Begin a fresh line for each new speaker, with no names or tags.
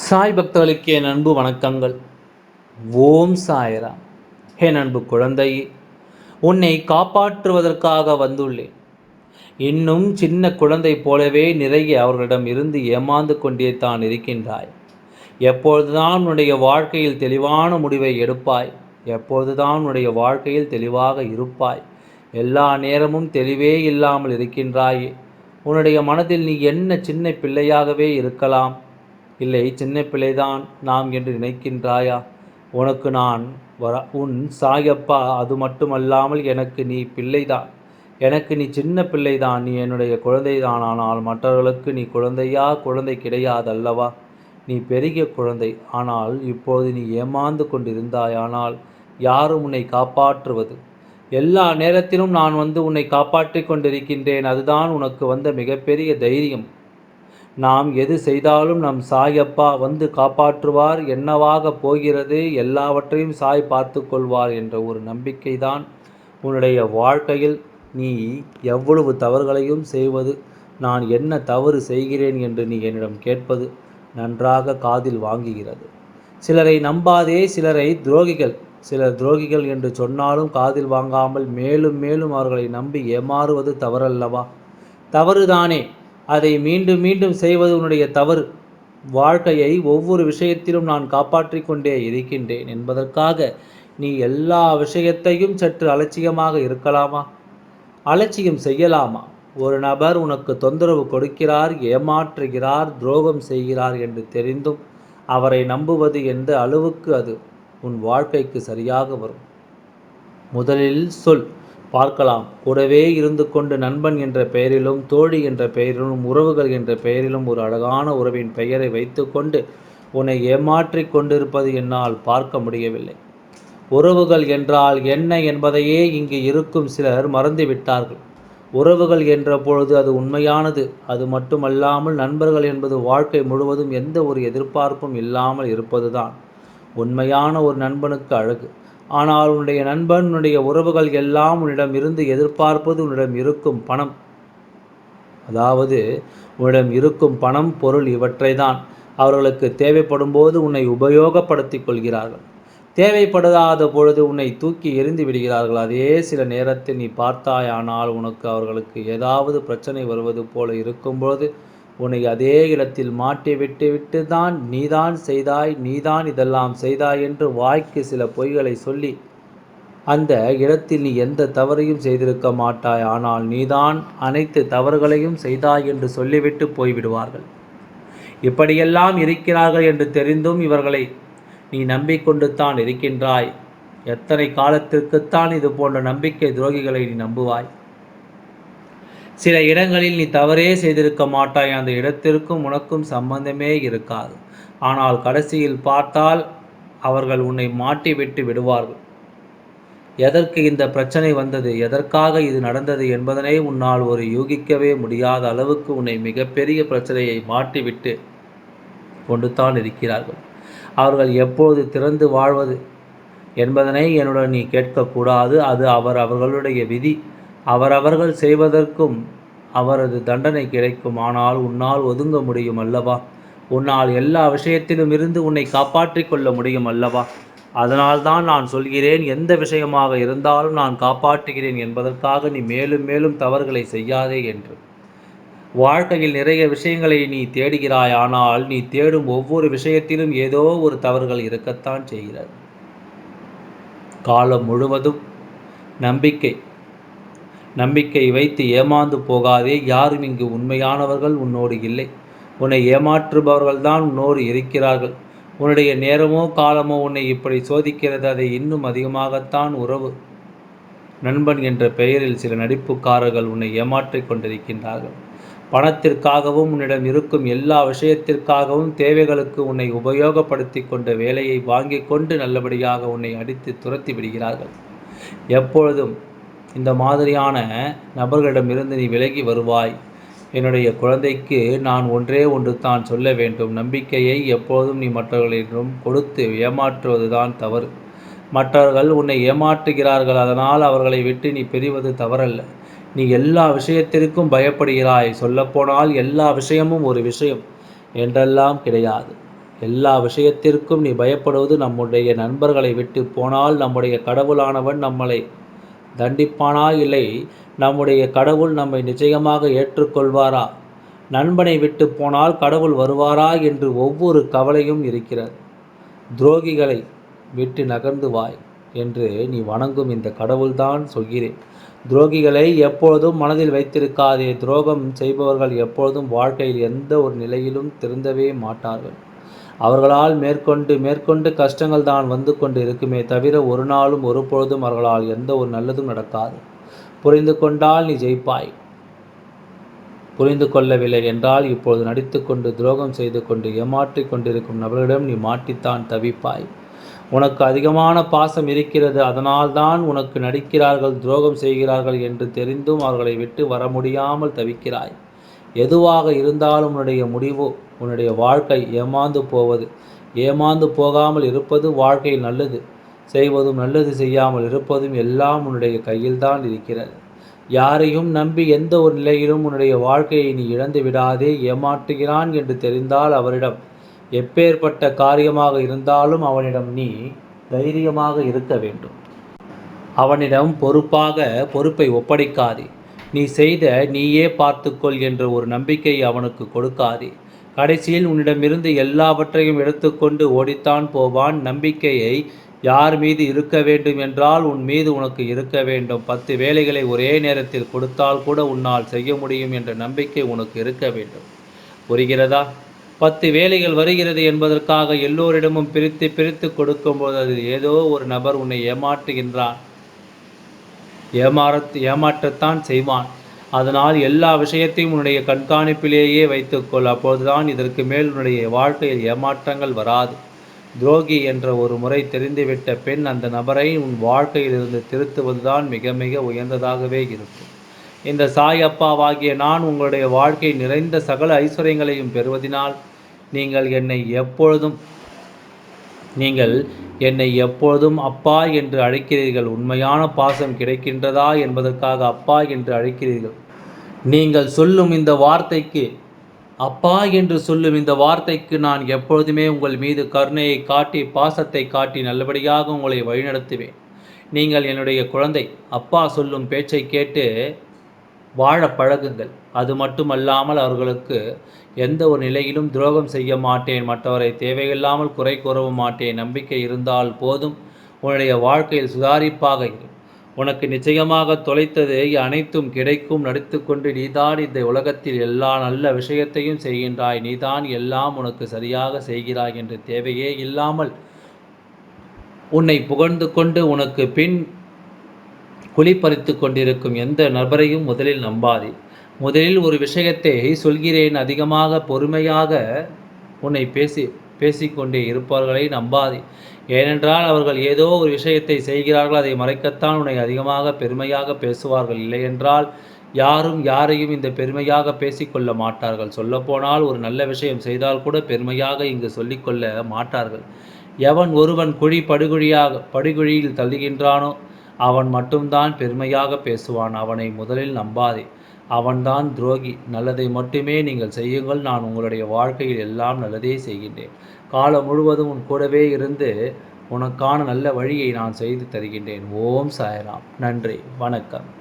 சாய் பக்தர்களுக்கு என் அன்பு வணக்கங்கள். ஓம் சாயராம். என் அன்பு குழந்தையே உன்னை காப்பாற்றுவதற்காக வந்துள்ளேன். இன்னும் சின்ன குழந்தை போலவே நிறைய அவர்களிடம் இருந்து ஏமாந்து கொண்டே தான் இருக்கின்றாய். எப்பொழுதுதான் உன்னுடைய வாழ்க்கையில் தெளிவான முடிவை எடுப்பாய் எப்பொழுதுதான் உன்னுடைய வாழ்க்கையில் தெளிவாக இருப்பாய் எல்லா நேரமும் தெளிவே இல்லாமல் இருக்கின்றாயே. உன்னுடைய மனதில் நீ என்ன சின்ன பிள்ளையாகவே இருக்கலாம் இல்லை சின்ன பிள்ளைதான் நாம் என்று நினைக்கின்றாயா? உனக்கு நான் வர உன் சாயப்பா அது மட்டுமல்லாமல் எனக்கு நீ பிள்ளைதான் எனக்கு நீ சின்ன பிள்ளைதான் நீ என்னுடைய குழந்தைதான் ஆனால் மற்றவர்களுக்கு நீ குழந்தையா? குழந்தை கிடையாதல்லவா? நீ பெரிய குழந்தை ஆனால் இப்போது நீ ஏமாந்து கொண்டிருந்தாயானால் யாரும் உன்னை காப்பாற்றுவது? எல்லா நேரத்திலும் நான் வந்து உன்னை காப்பாற்றிக் கொண்டிருக்கின்றேன் அதுதான் உனக்கு வந்த மிகப்பெரிய தைரியம். நாம் எது செய்தாலும் நம் சாயப்பா வந்து காப்பாற்றுவார். என்னவாக போகிறது? எல்லாவற்றையும் சாய் பார்த்து கொள்வார் என்ற ஒரு நம்பிக்கை தான் உன்னுடைய வாழ்க்கையில். நீ எவ்வளவு தவறுகளையும் செய்வது நான் என்ன தவறு செய்கிறேன் என்று நீ என்னிடம் கேட்பது நன்றாக காதில் வாங்குகிறது. சிலரை நம்பாதே சிலரை துரோகிகள். சிலர் துரோகிகள் என்று சொன்னாலும் காதில் வாங்காமல் மேலும் மேலும் அவர்களை நம்பி ஏமாறுவது தவறல்லவா? தவறுதானே. அதை மீண்டும் மீண்டும் செய்வது உன்னுடைய தவறு. வாழ்க்கையை ஒவ்வொரு விஷயத்திலும் நான் காப்பாற்றி கொண்டே இருக்கின்றேன் என்பதற்காக நீ எல்லா விஷயத்தையும் சற்று அலட்சியமாக இருக்கலாமா? அலட்சியம் செய்யலாமா? ஒரு நபர் உனக்கு தொந்தரவு கொடுக்கிறார் ஏமாற்றுகிறார் துரோகம் செய்கிறார் என்று தெரிந்தும் அவரை நம்புவது எந்த அளவுக்கு அது உன் வாழ்க்கைக்கு சரியாக வரும்? முதலில் சொல். பார்க்கலாம். கூடவே இருந்து கொண்டு நண்பன் என்ற பெயரிலும் தோழி என்ற பெயரிலும் உறவுகள் என்ற பெயரிலும் ஒரு அழகான உறவின் பெயரை வைத்துக்கொண்டு உன்னை ஏமாற்றிக் கொண்டிருப்பது என்னால் பார்க்க முடியவில்லை. உறவுகள் என்றால் என்ன என்பதையே இங்கு இருக்கும் சிலர் மறந்துவிட்டார்கள். உறவுகள் என்ற பொழுது அது உண்மையானது. அது மட்டுமல்லாமல் நண்பர்கள் என்பது வாழ்க்கை முழுவதும் எந்த ஒரு எதிர்பார்ப்பும் இல்லாமல் இருப்பதுதான். உண்மையான ஒரு நண்பனுக்கு அழகு. ஆனால் உன்னுடைய நண்பன் உன்னுடைய உறவுகள் எல்லாம் உன்னிடம் இருந்து எதிர்பார்ப்பது உன்னிடம் இருக்கும் பணம். அதாவது உன்னிடம் இருக்கும் பணம் பொருள் இவற்றை தான் அவர்களுக்கு தேவைப்படும் போது உன்னை உபயோகப்படுத்திக் கொள்கிறார்கள். தேவைப்படாத பொழுது உன்னை தூக்கி எறிந்து விடுகிறார்கள். அதே சில நேரத்தில் நீ பார்த்தாயானால் உனக்கு அவர்களுக்கு ஏதாவது பிரச்சனை வருவது போல இருக்கும்பொழுது உன்னை அதே இடத்தில் மாட்டி விட்டு விட்டு தான் நீதான் செய்தாய் நீதான் இதெல்லாம் செய்தாய் என்று வாய்க்கு சில பொய்களை சொல்லி அந்த இடத்தில் நீ எந்த தவறையும் செய்திருக்க மாட்டாய். ஆனால் நீதான் அனைத்து தவறுகளையும் செய்தாய் என்று சொல்லிவிட்டு போய்விடுவார்கள். இப்படியெல்லாம் இருக்கிறார்கள் என்று தெரிந்தும் இவர்களை நீ நம்பிக்கொண்டு தான் இருக்கின்றாய். எத்தனை காலத்திற்குத்தான் இது போன்ற நம்பிக்கை துரோகிகளை நீ நம்புவாய்? சில இடங்களில் நீ தவறே செய்திருக்க மாட்டாய். அந்த இடத்திற்கும் உனக்கும் சம்பந்தமே இருக்காது. ஆனால் கடைசியில் பார்த்தால் அவர்கள் உன்னை மாட்டிவிட்டு விடுவார்கள். எதற்கு இந்த பிரச்சனை வந்தது? எதற்காக இது நடந்தது என்பதனை உன்னால் ஒரு யூகிக்கவே முடியாத அளவுக்கு உன்னை மிகப்பெரிய பிரச்சனையை மாட்டிவிட்டு கொண்டு தான் இருக்கிறார்கள். அவர்கள் எப்போது திறந்து வாழ்வது என்பதனை என்னுடன் நீ கேட்கக்கூடாது. அது அவர் அவர்களுடைய விதி. அவரவர்கள் செய்வதற்கும் அவரது தண்டனை கிடைக்கும். ஆனால் உன்னால் ஒதுங்க முடியும் அல்லவா? உன்னால் எல்லா விஷயத்திலும் இருந்து உன்னை காப்பாற்றி கொள்ள முடியும் அல்லவா? அதனால்தான் நான் சொல்கிறேன் எந்த விஷயமாக இருந்தாலும் நான் காப்பாற்றுகிறேன் என்பதற்காக நீ மேலும் மேலும் தவறுகளை செய்யாதே என்று. வாழ்க்கையில் நிறைய விஷயங்களை நீ தேடுகிறாய் ஆனால் நீ தேடும் ஒவ்வொரு விஷயத்திலும் ஏதோ ஒரு தவறுகள் இருக்கத்தான் செய்கிறது. காலம் முழுவதும் நம்பிக்கை நம்பிக்கை வைத்து ஏமாந்து போகாதே. யாரும் இங்கு உண்மையானவர்கள் உன்னோடு இல்லை. உன்னை ஏமாற்றுபவர்கள்தான் உன்னோடு இருக்கிறார்கள். உன்னுடைய நேரமோ காலமோ உன்னை இப்படி சோதிக்கிறது. அதை இன்னும் அதிகமாகத்தான் உறவு. நண்பன் என்ற பெயரில் சில நடிப்புக்காரர்கள் உன்னை ஏமாற்றிக் கொண்டிருக்கின்றார்கள். பணத்திற்காகவும் உன்னிடம் இருக்கும் எல்லா விஷயத்திற்காகவும் தேவைகளுக்கு உன்னை உபயோகப்படுத்தி கொண்ட வேலையை வாங்கி கொண்டு நல்லபடியாக உன்னை அடித்து துரத்தி விடுகிறார்கள். எப்பொழுதும் இந்த மாதிரியான நபர்களிடமிருந்து நீ விலகி வருவாய். என்னுடைய குழந்தைக்கு நான் ஒன்றே ஒன்று தான் சொல்ல வேண்டும். நம்பிக்கையை எப்போதும் நீ மற்றவர்களிடம் கொடுத்து ஏமாற்றுவதுதான் தவறு. மற்றவர்கள் உன்னை ஏமாற்றுகிறார்கள். அதனால் அவர்களை விட்டு நீ பிரிவது தவறல்ல. நீ எல்லா விஷயத்திற்கும் பயப்படுகிறாய். சொல்லப்போனால் எல்லா விஷயமும் ஒரு விஷயம் என்றெல்லாம் கிடையாது. எல்லா விஷயத்திற்கும் நீ பயப்படுவது நம்முடைய நண்பர்களை விட்டு போனால் நம்முடைய கடவுளானவன் நம்மளை தண்டிப்பானா இல்லை? நம்முடைய கடவுள் நம்மை நிச்சயமாக ஏற்றுக்கொள்வாரா? நண்பனை விட்டு போனால் கடவுள் வருவாரா என்று ஒவ்வொரு கவலையும் இருக்கிறது. துரோகிகளை விட்டு நகர்ந்து வாய் என்று நீ வணங்கும் இந்த கடவுள்தான் சொல்கிறேன். துரோகிகளை எப்பொழுதும் மனதில் வைத்திருக்காதே. துரோகம் செய்பவர்கள் எப்பொழுதும் வாழ்க்கையில் எந்த ஒரு நிலையிலும் திருந்தவே மாட்டார்கள். அவர்களால் மேற்கொண்டு மேற்கொண்டு கஷ்டங்கள் தான் வந்து கொண்டு இருக்குமே தவிர ஒரு நாளும் ஒரு பொழுதும் அவர்களால் எந்த ஒரு நல்லதும் நடக்காது. புரிந்து கொண்டால் நீ ஜெயிப்பாய். புரிந்து கொள்ளவில்லை என்றால் இப்பொழுது நடித்து கொண்டு துரோகம் செய்து கொண்டு ஏமாற்றிக் கொண்டிருக்கும் நபர்களிடம் நீ மாட்டித்தான் தவிப்பாய். உனக்கு அதிகமான பாசம் இருக்கிறது அதனால்தான் உனக்கு நடிக்கிறார்கள் துரோகம் செய்கிறார்கள் என்று தெரிந்தும் அவர்களை விட்டு வர முடியாமல் தவிக்கிறாய். எதுவாக இருந்தாலும் உன்னுடைய முடிவு உன்னுடைய வாழ்க்கை ஏமாந்து போவது. ஏமாந்து போகாமல் இருப்பது வாழ்க்கையில் நல்லது. செய்வதும் நல்லது செய்யாமல் இருப்பதும் எல்லாம் உன்னுடைய கையில்தான் இருக்கிறது. யாரையும் நம்பி எந்த ஒரு நிலையிலும் உன்னுடைய வாழ்க்கையை நீ இழந்து விடாதே ஏமாற்றுகிறான் என்று தெரிந்தால் அவரிடம் எப்பேற்பட்ட காரியமாக இருந்தாலும் அவனிடம் நீ தைரியமாக இருக்க வேண்டும். அவனிடம் பொறுப்பாக பொறுப்பை ஒப்படைக்காதே. நீ செய்த நீயே பார்த்துக்கொள் என்ற ஒரு நம்பிக்கை அவனுக்கு கொடுக்காதே. கடைசியில் உன்னிடமிருந்து எல்லாவற்றையும் எடுத்துக்கொண்டு ஓடித்தான் போவான். நம்பிக்கையை யார் மீது இருக்க வேண்டும் என்றால் உன் மீது உனக்கு இருக்க வேண்டும். பத்து வேலைகளை ஒரே நேரத்தில் கொடுத்தால் கூட உன்னால் செய்ய முடியும் என்ற நம்பிக்கை உனக்கு இருக்க வேண்டும். புரிகிறதா? பத்து வேலைகள் வருகிறது என்பதற்காக எல்லோரிடமும் பிரித்து பிரித்து கொடுக்கும்போது அது ஏதோ ஒரு நபர் உன்னை ஏமாற்றுகின்றான் ஏமாற ஏமாற்றத்தான் செய்வான். அதனால் எல்லா விஷயத்தையும் உன்னுடைய கண்காணிப்பிலேயே வைத்துக்கொள். அப்போதுதான் இதற்கு மேல் உன்னுடைய வாழ்க்கையில் ஏமாற்றங்கள் வராது. துரோகி என்ற ஒரு முறை தெரிந்துவிட்ட பெண் அந்த நபரை உன் வாழ்க்கையிலிருந்து திருத்துவதுதான் மிக மிக உயர்ந்ததாகவே இருக்கும். இந்த சாய் அப்பாவாகிய நான் உங்களுடைய வாழ்க்கை நிறைந்த சகல ஐஸ்வர்யங்களையும் பெறுவதினால் நீங்கள் என்னை எப்பொழுதும் நீங்கள் என்னை எப்பொழுதும் அப்பா என்று அழைக்கிறீர்கள். உண்மையான பாசம் கிடைக்கின்றதா என்பதற்காக அப்பா என்று அழைக்கிறீர்கள். நீங்கள் சொல்லும் இந்த வார்த்தைக்கு அப்பா என்று சொல்லும் இந்த வார்த்தைக்கு நான் எப்பொழுதுமே உங்கள் மீது கருணையை காட்டி பாசத்தை காட்டி நல்லபடியாக உங்களை வழிநடத்துவேன். நீங்கள் என்னுடைய குழந்தை அப்பா சொல்லும் பேச்சை கேட்டு வாழ பழகுங்கள். அது மட்டுமல்லாமல் அவர்களுக்கு எந்த ஒரு நிலையிலும் துரோகம் செய்ய மாட்டேன். மற்றவரை தேவையில்லாமல் குறை கூறவும் மாட்டேன். நம்பிக்கை இருந்தால் போதும். உன்னுடைய வாழ்க்கையில் சுதாரிப்பாக இருக்கும் உனக்கு நிச்சயமாக தொலைத்தது அனைத்தும் கிடைக்கும். நடித்து கொண்டு நீதான் இந்த உலகத்தில் எல்லா நல்ல விஷயத்தையும் செய்கின்றாய். நீதான் எல்லாம் உனக்கு சரியாக செய்கிறாய் என்ற தேவையே இல்லாமல் உன்னை புகழ்ந்து கொண்டு உனக்கு பின் குளிப்பறித்து கொண்டிருக்கும் எந்த நபரையும் முதலில் நம்பாதே. முதலில் ஒரு விஷயத்தை சொல்கிறேன். அதிகமாக பொறுமையாக உன்னை பேசி பேசிக்கொண்டே இருப்பவர்களை நம்பாதே. ஏனென்றால் அவர்கள் ஏதோ ஒரு விஷயத்தை செய்கிறார்கள் அதை மறைக்கத்தான் உன்னை அதிகமாக பெருமையாக பேசுவார்கள். இல்லையென்றால் யாரும் யாரையும் இந்த பெருமையாக பேசிக்கொள்ள மாட்டார்கள். சொல்லப்போனால் ஒரு நல்ல விஷயம் செய்தால் கூட பெருமையாக இங்கு சொல்லிக்கொள்ள மாட்டார்கள். எவன் ஒருவன் குழி படுகுழியாக படுகுழியில் தள்ளுகின்றானோ அவன் மட்டும்தான் பெருமையாக பேசுவான். அவனை முதலில் நம்பாதே. அவன்தான் துரோகி. நல்லதை மட்டுமே நீங்கள் செய்யுங்கள். நான் உங்களுடைய வாழ்க்கையில் எல்லாம் நல்லதே செய்கின்றேன். காலம் முழுவதும் உன் கூடவே இருந்து உனக்கான நல்ல வழியை நான் செய்து தருகின்றேன். ஓம் சாயராம். நன்றி. வணக்கம்.